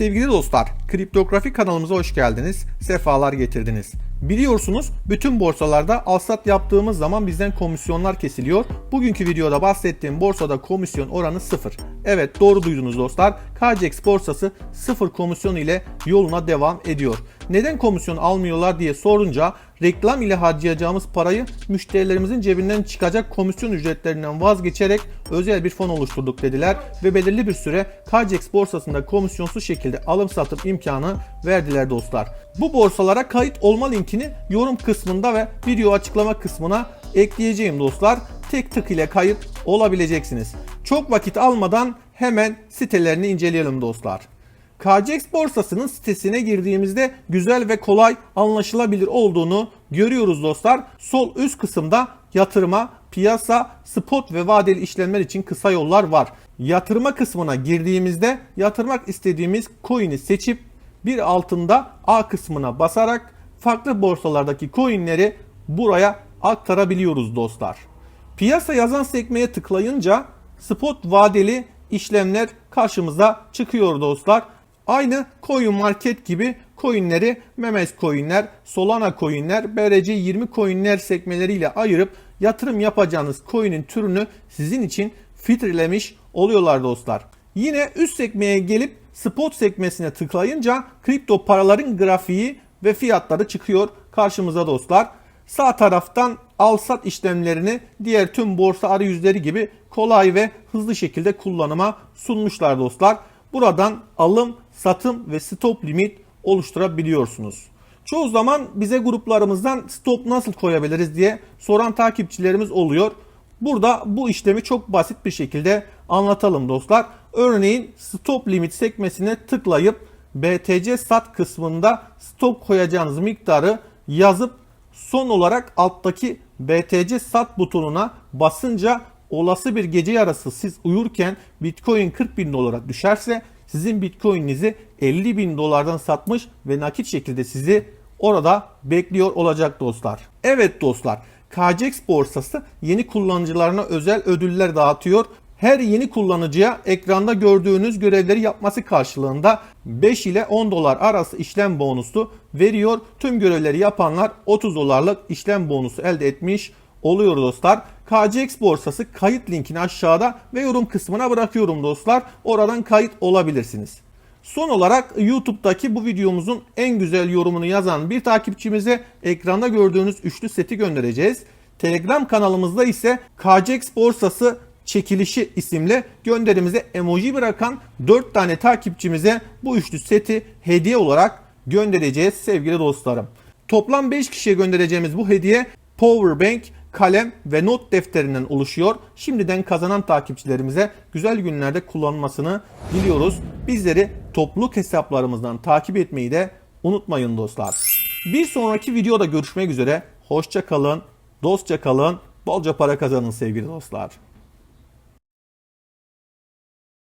Sevgili dostlar, Kriptografi kanalımıza hoş geldiniz. Sefalar getirdiniz. Biliyorsunuz bütün borsalarda alsat yaptığımız zaman bizden komisyonlar kesiliyor. Bugünkü videoda bahsettiğim borsada komisyon oranı sıfır. Evet doğru duydunuz dostlar. KCX borsası sıfır komisyon ile yoluna devam ediyor. Neden komisyon almıyorlar diye sorunca reklam ile harcayacağımız parayı müşterilerimizin cebinden çıkacak komisyon ücretlerinden vazgeçerek özel bir fon oluşturduk dediler ve belirli bir süre KCX borsasında komisyonsuz şekilde alım satım imkanı verdiler dostlar. Bu borsalara kayıt olma linkini yorum kısmında ve video açıklama kısmına ekleyeceğim dostlar. Tek tık ile kayıt olabileceksiniz. Çok vakit almadan hemen sitelerini inceleyelim dostlar. KCX borsasının sitesine girdiğimizde güzel ve kolay anlaşılabilir olduğunu görüyoruz dostlar. Sol üst kısımda yatırıma, piyasa, spot ve vadeli işlemler için kısa yollar var. Yatırma kısmına girdiğimizde yatırmak istediğimiz coin'i seçip bir altında A kısmına basarak farklı borsalardaki coin'leri buraya aktarabiliyoruz dostlar. Piyasa yazan sekmeye tıklayınca spot vadeli işlemler karşımıza çıkıyor dostlar. Aynı Coin Market gibi coinleri Memes coinler, Solana coinler, BRC20 coinler sekmeleriyle ayırıp yatırım yapacağınız coin'in türünü sizin için filtrelemiş oluyorlar dostlar. Yine üst sekmeye gelip spot sekmesine tıklayınca kripto paraların grafiği ve fiyatları çıkıyor karşımıza dostlar. Sağ taraftan al sat işlemlerini diğer tüm borsa arayüzleri gibi kolay ve hızlı şekilde kullanıma sunmuşlar dostlar. Buradan alım, satım ve stop limit oluşturabiliyorsunuz. Çoğu zaman bize gruplarımızdan stop nasıl koyabiliriz diye soran takipçilerimiz oluyor. Burada bu işlemi çok basit bir şekilde anlatalım dostlar. Örneğin stop limit sekmesine tıklayıp BTC sat kısmında stop koyacağınız miktarı yazıp son olarak alttaki BTC sat butonuna basınca olası bir gece yarısı siz uyurken Bitcoin 40 bin dolara düşerse sizin Bitcoin'inizi 50 bin dolardan satmış ve nakit şekilde sizi orada bekliyor olacak dostlar. Evet dostlar KCX borsası yeni kullanıcılarına özel ödüller dağıtıyor. Her yeni kullanıcıya ekranda gördüğünüz görevleri yapması karşılığında 5 ile 10 dolar arası işlem bonusu veriyor. Tüm görevleri yapanlar 30 dolarlık işlem bonusu elde etmiş oluyor dostlar. KCX borsası kayıt linkini aşağıda ve yorum kısmına bırakıyorum dostlar. Oradan kayıt olabilirsiniz. Son olarak YouTube'daki bu videomuzun en güzel yorumunu yazan bir takipçimize ekranda gördüğünüz üçlü seti göndereceğiz. Telegram kanalımızda ise KCX borsası çekilişi isimli gönderimize emoji bırakan 4 tane takipçimize bu üçlü seti hediye olarak göndereceğiz sevgili dostlarım. Toplam 5 kişiye göndereceğimiz bu hediye Powerbank, kalem ve not defterinden oluşuyor. Şimdiden kazanan takipçilerimize güzel günlerde kullanmasını diliyoruz. Bizleri topluluk hesaplarımızdan takip etmeyi de unutmayın dostlar. Bir sonraki videoda görüşmek üzere. Hoşça kalın, dostça kalın, bolca para kazanın sevgili dostlar.